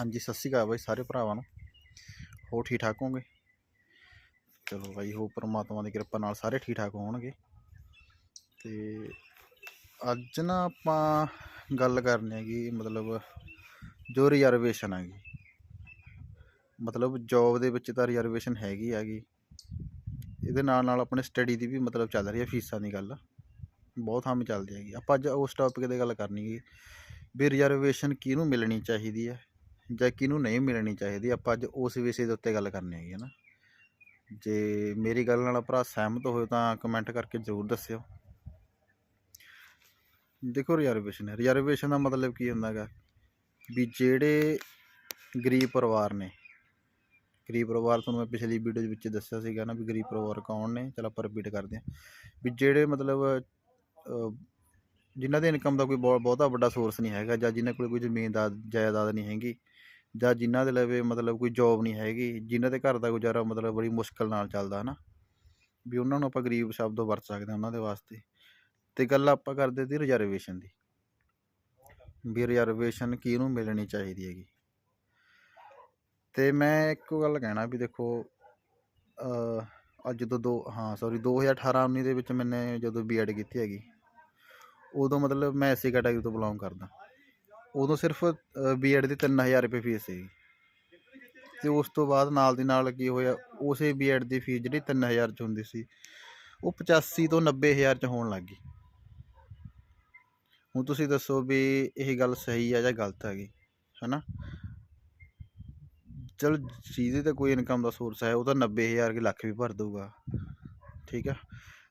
ਹਾਂਜੀ, ਸਤਿ ਸ਼੍ਰੀ ਅਕਾਲ ਬਾਈ, ਸਾਰੇ ਭਰਾਵਾਂ ਨੂੰ। ਹੋ ਠੀਕ ਠਾਕ ਹੋਗੇ ਚਲੋ ਬਾਈ ਹੋ ਪਰਮਾਤਮਾ ਦੀ ਕਿਰਪਾ ਨਾਲ ਸਾਰੇ ਠੀਕ ਠਾਕ ਹੋਣਗੇ। ਤੇ ਅੱਜ ਨਾ ਆਪਾਂ ਗੱਲ ਕਰਨੀ ਹੈਗੀ, ਮਤਲਬ ਜੋ ਰਿਜ਼ਰਵੇਸ਼ਨ ਹੈਗੀ। ਮਤਲਬ ਜੋਬ ਦੇ ਵਿੱਚ ਤਾਂ ਰਿਜ਼ਰਵੇਸ਼ਨ ਹੈਗੀ ਹੈਗੀ। ਇਹਦੇ ਨਾਲ ਨਾਲ ਆਪਣੇ ਸਟੱਡੀ ਦੀ ਵੀ ਮਤਲਬ ਚੱਲ ਰਹੀ ਹੈ, ਫੀਸਾਂ ਦੀ ਗੱਲ। ਬਹੁਤ ਥਾਂ ਚੱਲਦੀ ਹੈਗੀ। ਆਪਾਂ ਅੱਜ ਉਸ ਟੌਪਿਕ 'ਤੇ ਗੱਲ ਕਰਨੀ ਹੈ ਵੀ ਰਿਜ਼ਰਵੇਸ਼ਨ ਕਿਹਨੂੰ ਮਿਲਣੀ ਚਾਹੀਦੀ ਹੈ? ਜਾਂ ਕਿਹਨੂੰ ਨਹੀਂ ਮਿਲਣੀ ਚਾਹੀਦੀ ਆਪਾਂ ਅੱਜ ਉਸ ਵਿਸ਼ੇ ਦੇ ਉੱਤੇ ਗੱਲ ਕਰਨੀ ਹੈਗੀ ਹੈ ਨਾ। ਜੇ ਮੇਰੀ ਗੱਲ ਨਾਲ ਭਰਾ ਸਹਿਮਤ ਹੋਏ ਤਾਂ ਕਮੈਂਟ ਕਰਕੇ ਜ਼ਰੂਰ ਦੱਸਿਓ। ਦੇਖੋ ਰਿਜ਼ਰਵੇਸ਼ਨ ਹੈ ਰਿਜ਼ਰਵੇਸ਼ਨ ਦਾ ਮਤਲਬ ਕੀ ਹੁੰਦਾ ਹੈਗਾ ਵੀ ਜਿਹੜੇ ਗਰੀਬ ਪਰਿਵਾਰ ਨੇ ਗਰੀਬ ਪਰਿਵਾਰ ਤੁਹਾਨੂੰ ਮੈਂ ਪਿਛਲੀ ਵੀਡੀਓ ਦੇ ਵਿੱਚ ਦੱਸਿਆ ਸੀਗਾ ਨਾ ਵੀ ਗਰੀਬ ਪਰਿਵਾਰ ਕੌਣ ਨੇ ਚਲ ਆਪਾਂ ਰਿਪੀਟ ਕਰਦੇ ਹਾਂ। ਵੀ ਜਿਹੜੇ ਮਤਲਬ ਅਹ, ਜਿਨ੍ਹਾਂ ਦੀ ਇਨਕਮ ਦਾ ਕੋਈ ਬਹੁ- ਬਹੁਤਾ ਵੱਡਾ ਸੋਰਸ ਨਹੀਂ ਹੈਗਾ ਜਾਂ ਜਿਨ੍ਹਾਂ ਕੋਲ ਕੋਈ ਜ਼ਮੀਨ ਦਾ ਜਾਇਦਾਦ ਨਹੀਂ ਹੈਗੀ ਜਾਂ ਜਿਨ੍ਹਾਂ ਦੇ ਲਵੇ ਮਤਲਬ ਕੋਈ ਜੋਬ ਨਹੀਂ ਹੈਗੀ ਜਿਨ੍ਹਾਂ ਦੇ ਘਰ ਦਾ ਗੁਜ਼ਾਰਾ ਮਤਲਬ ਬੜੀ ਮੁਸ਼ਕਲ ਨਾਲ ਚੱਲਦਾ ਹੈ ਨਾ ਵੀ ਉਹਨਾਂ ਨੂੰ ਆਪਾਂ ਗਰੀਬ ਸ਼ਬਦ ਵਰਤ ਸਕਦੇ ਹਾਂ ਉਹਨਾਂ ਦੇ ਵਾਸਤੇ। ਅਤੇ ਗੱਲ ਆਪਾਂ ਕਰਦੇ ਸੀ ਰਿਜ਼ਰਵੇਸ਼ਨ ਦੀ, ਵੀ ਰਿਜ਼ਰਵੇਸ਼ਨ ਕਿਹਨੂੰ ਮਿਲਣੀ ਚਾਹੀਦੀ ਹੈਗੀ। ਤੇ ਮੈਂ ਇੱਕੋ ਗੱਲ ਕਹਿਣਾ ਵੀ ਦੇਖੋ ਅੱਜ ਤੋਂ ਦੋ, ਹਾਂ ਸੌਰੀ 2018 19 ਦੇ ਵਿੱਚ ਮੈਨੇ ਜਦੋਂ ਬੀਐਡ ਕੀਤੀ ਹੈਗੀ, ਉਦੋਂ ਮਤਲਬ ਮੈਂ ਐਸੀ ਕੈਟਾਗਰੀ ਤੋਂ ਬਿਲੋਂਗ ਕਰਦਾ। ਉਦੋਂ ਸਿਰਫ ਬੀਐਡ ਦੀ 3000 ਰੁਪਏ ਫੀਸ ਸੀ ਤੇ ਉਸ ਤੋਂ ਬਾਅਦ ਨਾਲ ਦੀ ਨਾਲ ਕੀ ਹੋਇਆ, ਉਸੇ ਬੀਐਡ ਦੀ ਫੀਸ ਜਿਹੜੀ 3000 ਚ ਹੁੰਦੀ ਸੀ, ਉਹ 85 ਤੋਂ 90000 ਚ ਹੋਣ ਲੱਗ ਗਈ। ਹੁਣ ਤੁਸੀਂ ਦੱਸੋ ਵੀ ਇਹ ਗੱਲ ਸਹੀ ਆ ਜਾਂ ਗਲਤ ਹੈਗੀ ਹੈਨਾ? ਚਲ ਜਿਹਦੇ ਤੇ ਕੋਈ ਇਨਕਮ ਦਾ ਸੋਰਸ ਹੈ, ਉਹ ਤਾਂ 90000 ਕਿ ਲੱਖ ਵੀ ਭਰ ਦਊਗਾ, ਠੀਕ ਆ?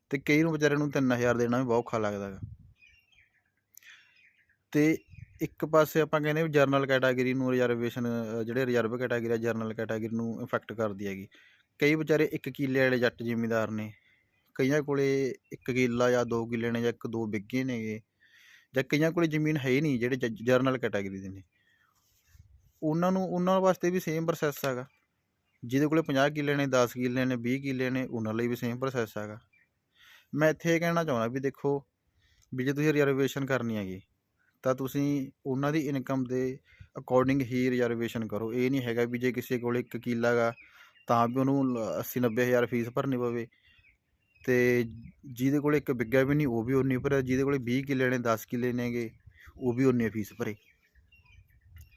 ਤੇ ਕਈ ਨੂੰ ਵਿਚਾਰੇ ਨੂੰ 3000 ਦੇਣਾ ਵੀ ਬਹੁਤ ਔਖਾ ਲੱਗਦਾ ਗਾ। ਤੇ ਇੱਕ ਪਾਸੇ ਆਪਾਂ ਕਹਿੰਦੇ ਵੀ ਜਰਨਲ ਕੈਟਾਗਰੀ ਨੂੰ ਰਿਜ਼ਰਵੇਸ਼ਨ ਜਿਹੜੇ ਰਿਜ਼ਰਵ ਕੈਟਾਗਰੀ ਆ ਜਰਨਲ ਕੈਟਾਗਰੀ ਨੂੰ ਇਫੈਕਟ ਕਰਦੀ ਹੈਗੀ। ਕਈ ਵਿਚਾਰੇ ਇੱਕ ਕਿੱਲੇ ਵਾਲੇ ਜੱਟ ਜ਼ਿਮੀਂਦਾਰ ਨੇ। ਕਈਆਂ ਕੋਲੇ ਇੱਕ ਕਿੱਲਾ ਜਾਂ ਦੋ ਕਿੱਲੇ ਨੇ ਜਾਂ ਇੱਕ ਦੋ ਬਿੱਗੇ ਨੇਗੇ। ਜਾਂ ਕਈਆਂ ਕੋਲੇ ਜ਼ਮੀਨ ਹੈ ਹੀ ਨਹੀਂ ਜਿਹੜੇ ਜਰਨਲ ਕੈਟਾਗਰੀ ਦੇ ਨੇ। ਉਹਨਾਂ ਨੂੰ, ਉਹਨਾਂ ਵਾਸਤੇ ਵੀ ਸੇਮ ਪ੍ਰੋਸੈਸ ਹੈਗਾ। ਜਿਹਦੇ ਕੋਲੇ 50 ਕਿੱਲੇ ਨੇ 10 ਕਿੱਲੇ ਨੇ 20 ਕਿੱਲੇ ਨੇ, ਉਹਨਾਂ ਲਈ ਵੀ ਸੇਮ ਪ੍ਰੋਸੈਸ ਹੈਗਾ। ਮੈਂ ਇੱਥੇ ਇਹ ਕਹਿਣਾ ਚਾਹੁੰਦਾ ਵੀ ਦੇਖੋ, ਵੀ ਜੇ ਤੁਸੀਂ ਰਿਜ਼ਰਵੇਸ਼ਨ ਕਰਨੀ ਹੈਗੀ ਤਾਂ ਤੁਸੀਂ ਉਹਨਾਂ ਦੀ ਇਨਕਮ ਦੇ ਅਕੋਰਡਿੰਗ ਹੀ ਰਿਜ਼ਰਵੇਸ਼ਨ ਕਰੋ। ਇਹ ਨਹੀਂ ਹੈਗਾ ਵੀ ਜੇ ਕਿਸੇ ਕੋਲ ਇੱਕ ਕਿੱਲਾ ਗਾ, ਤਾਂ ਵੀ ਉਹਨੂੰ 80 90 ਹਜ਼ਾਰ ਫੀਸ ਭਰਨੀ ਪਵੇ। ਤੇ ਜਿਹਦੇ ਕੋਲ ਇੱਕ ਬਿੱਗਾ ਵੀ ਨਹੀਂ, ਉਹ ਵੀ ਉਨੀ ਭਰੇ। ਜਿਹਦੇ ਕੋਲ 20 ਕਿੱਲੇ ਨੇ 10 ਕਿੱਲੇ ਨੇਗੇ, ਉਹ ਵੀ ਉਨੀ ਫੀਸ ਭਰੇ।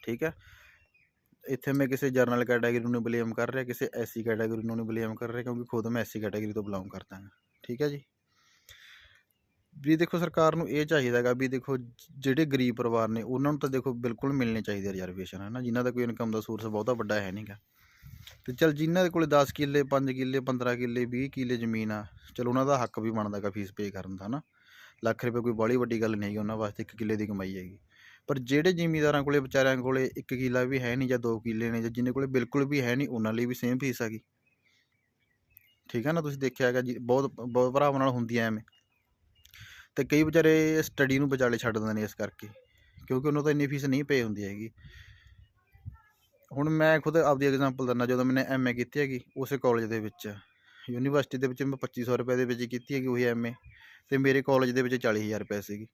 ਠੀਕ ਹੈ? ਇੱਥੇ ਮੈਂ ਕਿਸੇ ਜਰਨਲ ਕੈਟਾਗਰੀ ਨੂੰ ਬਲੇਮ ਕਰ ਰਿਹਾ, ਕਿਸੇ ਐਸੀ ਕੈਟਾਗਰੀ ਨੂੰ ਨਹੀਂ ਬਲੇਮ ਕਰ ਰਿਹਾ, ਕਿਉਂਕਿ ਖੁਦ ਮੈਂ ਐਸੀ ਕੈਟਾਗਰੀ ਤੋਂ ਬਿਲੋਂਗ ਕਰਦਾ ਹਾਂ। ਠੀਕ ਹੈ ਜੀ? ਵੀ ਦੇਖੋ ਸਰਕਾਰ ਨੂੰ ਇਹ ਚਾਹੀਦਾ ਹੈਗਾ ਵੀ ਦੇਖੋ ਜਿਹੜੇ ਗਰੀਬ ਪਰਿਵਾਰ ਨੇ ਉਹਨਾਂ ਨੂੰ ਤਾਂ ਦੇਖੋ ਬਿਲਕੁਲ ਮਿਲਣੇ ਚਾਹੀਦੇ ਰਿਜ਼ਰਵੇਸ਼ਨ ਹੈ ਨਾ, ਜਿਨ੍ਹਾਂ ਦਾ ਕੋਈ ਇਨਕਮ ਦਾ ਸੋਰਸ ਬਹੁਤਾ ਵੱਡਾ ਹੈ ਨਹੀਂਗਾ। ਤੇ ਚਲ ਜਿਨ੍ਹਾਂ ਦੇ ਕੋਲੇ 10 ਕਿੱਲੇ 5 ਕਿੱਲੇ 15 ਕਿੱਲੇ 20 ਕਿੱਲੇ ਜ਼ਮੀਨ ਆ, ਚਲ ਉਹਨਾਂ ਦਾ ਹੱਕ ਵੀ ਬਣਦਾ ਹੈਗਾ ਫੀਸ ਪੇ ਕਰਨ ਦਾ ਨਾ ਲੱਖ ਰੁਪਏ ਕੋਈ ਬਾਹਲੀ ਵੱਡੀ ਗੱਲ ਨਹੀਂ ਹੈਗੀ ਉਹਨਾਂ ਵਾਸਤੇ, ਇੱਕ ਕਿੱਲੇ ਦੀ ਕਮਾਈ ਹੈਗੀ। ਪਰ ਜਿਹੜੇ ਜ਼ਿਮੀਂਦਾਰਾਂ ਕੋਲੇ, ਵਿਚਾਰਿਆਂ ਕੋਲੇ ਇੱਕ ਕਿੱਲਾ ਵੀ ਹੈ ਨਹੀਂ ਜਾਂ ਦੋ ਕਿੱਲੇ ਨੇ ਜਾਂ ਜਿਨ੍ਹਾਂ ਕੋਲੇ ਬਿਲਕੁਲ ਵੀ ਹੈ ਨਹੀਂ, ਉਹਨਾਂ ਲਈ ਵੀ ਸੇਮ ਫੀਸ ਹੈਗੀ। ਠੀਕ ਹੈ ਨਾ, ਤੁਸੀਂ ਦੇਖਿਆ ਹੈਗਾ ਜੀ, ਬਹੁਤ ਬਹੁਤ ਭਰਾਵਾਂ ਨਾਲ ਹੁੰਦੀ ਐ ਐਵੇਂ। ਅਤੇ ਕਈ ਵਿਚਾਰੇ ਸਟੱਡੀ ਨੂੰ ਵਿਚਾਲੇ ਛੱਡ ਦਿੰਦੇ ਨੇ ਇਸ ਕਰਕੇ, ਕਿਉਂਕਿ ਉਹਨਾਂ ਤੋਂ ਇੰਨੀ ਫੀਸ ਨਹੀਂ ਪੇ ਹੁੰਦੀ ਹੈਗੀ। ਹੁਣ ਮੈਂ ਖੁਦ ਆਪਦੀ ਐਗਜ਼ਾਮਪਲ ਦਿੰਦਾ, ਜਦੋਂ ਮੈਨੇ ਐਮਏ ਕੀਤੀ ਹੈਗੀ ਉਸੇ ਕਾਲਜ ਦੇ ਵਿੱਚ। ਯੂਨੀਵਰਸਿਟੀ ਦੇ ਵਿੱਚ ਮੈਂ 2500 ਰੁਪਏ ਦੇ ਵਿੱਚ ਕੀਤੀ ਹੈਗੀ ਉਹੀ ਐਮਏ ਤੇ ਮੇਰੇ ਕਾਲਜ ਦੇ ਵਿੱਚ 40000 ਰੁਪਏ ਸੀਗੀ।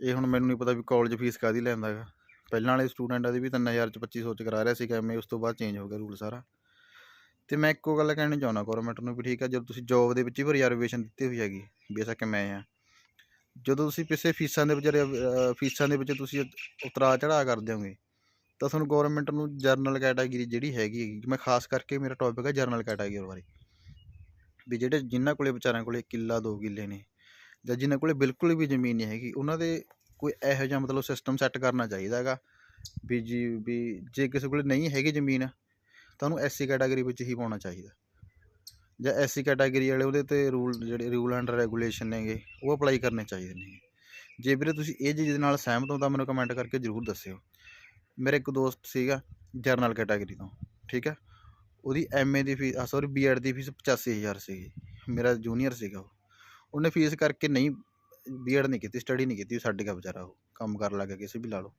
ਇਹ ਹੁਣ ਮੈਨੂੰ ਨਹੀਂ ਪਤਾ ਵੀ ਕਾਲਜ ਫੀਸ ਕਾਦੀ ਲੈਂਦਾ ਹੈਗਾ। ਪਹਿਲਾਂ ਵਾਲੇ ਸਟੂਡੈਂਟਾਂ ਦੀ ਵੀ 3000 ਚ 2500 ਚ ਕਰਾ ਰਿਹਾ ਸੀਗਾ ਐਮਏ ਉਸ ਤੋਂ ਬਾਅਦ ਚੇਂਜ ਹੋ ਗਿਆ ਰੂਲ ਸਾਰਾ। ਤੇ ਮੈਂ ਇੱਕੋ ਗੱਲ ਕਹਿਣੀ ਚਾਹੁੰਦਾ ਗੌਰਮੈਂਟ ਨੂੰ ਵੀ ਠੀਕ ਆ, ਜਦੋਂ ਤੁਸੀਂ ਜੋਬ ਦੇ ਵਿੱਚ ਵੀ ਰਿਜ਼ਰਵੇਸ਼ਨ ਦਿੱਤੀ ਹੋਈ ਹੈਗੀ ਬੇਸ਼ੱਕ ਮੈਂ ਆ। ਜਦੋਂ ਤੁਸੀਂ ਪਿੱਛੇ ਫੀਸਾਂ ਦੇ ਵਿੱਚ ਫੀਸਾਂ ਦੇ ਵਿੱਚ ਤੁਸੀਂ ਉਤਰਾ ਚੜਾਅ ਕਰ ਦਿਓਗੇ ਤਾਂ ਤੁਹਾਨੂੰ ਗਵਰਨਮੈਂਟ ਨੂੰ ਜਰਨਲ ਕੈਟਾਗਰੀ ਜਿਹੜੀ ਹੈਗੀ ਹੈਗੀ, ਮੈਂ ਖਾਸ ਕਰਕੇ ਮੇਰਾ ਟੌਪਿਕ ਹੈ ਜਰਨਲ ਕੈਟਾਗਰੀ ਬਾਰੇ। ਵੀ ਜਿਹੜੇ ਜਿਨ੍ਹਾਂ ਕੋਲੇ ਵਿਚਾਰਿਆਂ ਕੋਲੇ ਕਿੱਲਾ, ਦੋ ਕਿੱਲੇ ਨੇ, ਜਾਂ ਜਿਨ੍ਹਾਂ ਕੋਲੇ ਬਿਲਕੁਲ ਵੀ ਜ਼ਮੀਨ ਨਹੀਂ ਹੈਗੀ, ਉਹਨਾਂ ਦੇ ਕੋਈ ਇਹੋ ਜਿਹਾ ਮਤਲਬ ਸਿਸਟਮ ਸੈੱਟ ਕਰਨਾ ਚਾਹੀਦਾ ਹੈਗਾ, ਵੀ ਜੀ, ਵੀ ਜੇ ਕਿਸੇ ਕੋਲੇ ਨਹੀਂ ਹੈਗੀ ਜ਼ਮੀਨ ਤਾਂ ਉਹਨੂੰ ਐਸਸੀ ਕੈਟਾਗਰੀ ਵਿੱਚ ਹੀ ਪਾਉਣਾ ਚਾਹੀਦਾ। ਜਾਂ ਐਸਸੀ ਕੈਟਾਗਰੀ ਵਾਲੇ ਉਹਦੇ ਤੇ ਰੂਲ ਜਿਹੜੇ ਰੂਲ ਐਂਡ ਰੈਗੂਲੇਸ਼ਨ ਨੇਗੇ, ਉਹ ਅਪਲਾਈ ਕਰਨੇ ਚਾਹੀਦੇ ਨੇ। ਜੇ ਵੀਰੇ ਤੁਸੀਂ ਇਹ ਚੀਜ਼ ਦੇ ਨਾਲ ਸਹਿਮਤ ਹੋ ਤਾਂ ਮੈਨੂੰ ਕਮੈਂਟ ਕਰਕੇ ਜ਼ਰੂਰ ਦੱਸਿਓ। ਮੇਰੇ ਇੱਕ ਦੋਸਤ ਸੀਗਾ ਜਰਨਲ ਕੈਟਾਗਰੀ ਤੋਂ, ਠੀਕ ਹੈ ਉਹਦੀ ਐਮਏ ਦੀ ਫੀਸ ਸੌਰੀ ਬੀਐਡ ਦੀ ਫੀਸ 85000 ਸੀਗੀ। ਮੇਰਾ ਜੂਨੀਅਰ ਸੀਗਾ ਉਹ। ਉਹਨੇ ਫੀਸ ਕਰਕੇ ਨਹੀਂ ਬੀਐਡ ਨਹੀਂ ਕੀਤੀ ਸਟੱਡੀ ਨਹੀਂ ਕੀਤੀ ਛੱਡ ਗਿਆ ਵਿਚਾਰਾ ਉਹ। ਕੰਮ ਕਰਨ ਲੱਗ ਗਿਆ, ਕਿਸੇ ਵੀ ਲਾ ਲਓ।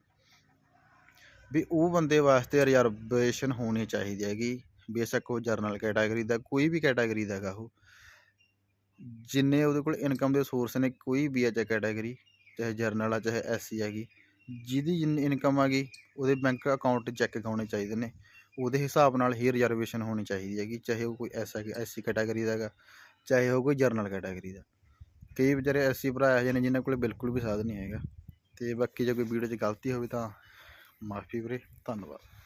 ਵੀ ਉਹ ਬੰਦੇ ਵਾਸਤੇ ਰਿਜ਼ਰਵੇਸ਼ਨ ਹੋਣੀ ਚਾਹੀਦੀ ਹੈਗੀ। ਬੇਸ਼ੱਕ ਉਹ ਜਰਨਲ ਕੈਟਾਗਰੀ ਦਾ, ਕੋਈ ਵੀ ਕੈਟਾਗਰੀ ਦਾ ਹੈਗਾ ਉਹ। ਜਿੰਨੇ ਉਹਦੇ ਕੋਲ ਇਨਕਮ ਦੇ ਸੋਰਸ ਨੇ, ਕੋਈ ਵੀ ਹੈ ਚਾਹੇ ਕੈਟਾਗਰੀ ਚਾਹੇ ਜਰਨਲ ਆ, ਚਾਹੇ ਐਸਸੀ ਹੈਗੀ, ਜਿਹਦੀ ਜਿੰਨੀ ਇਨਕਮ ਆ ਗਈ ਉਹਦੇ ਬੈਂਕ ਅਕਾਊਂਟ ਚੈੱਕ ਹੋਣੇ ਚਾਹੀਦੇ ਨੇ। ਉਹਦੇ ਹਿਸਾਬ ਨਾਲ ਹੀ ਰਿਜ਼ਰਵੇਸ਼ਨ ਹੋਣੀ ਚਾਹੀਦੀ ਹੈਗੀ, ਚਾਹੇ ਉਹ ਕੋਈ ਐਸਾ ਐਸਸੀ ਕੈਟਾਗਰੀ ਦਾ ਹੈਗਾ, ਚਾਹੇ ਉਹ ਕੋਈ ਜਰਨਲ ਕੈਟਾਗਰੀ ਦਾ। ਕਈ ਵਿਚਾਰੇ ਐਸੀ ਭਰਾ ਇਹੋ ਜਿਹੇ ਨੇ, ਜਿਨ੍ਹਾਂ ਕੋਲ ਬਿਲਕੁਲ ਵੀ ਸਾਧਨ ਨਹੀਂ ਹੈਗਾ। ਤੇ ਬਾਕੀ ਜੇ ਕੋਈ ਵੀਡੀਓ 'ਚ ਗਲਤੀ ਹੋਵੇ ਤਾਂ ਮਾਫੀ ਵੀਰੇ ਧੰਨਵਾਦ।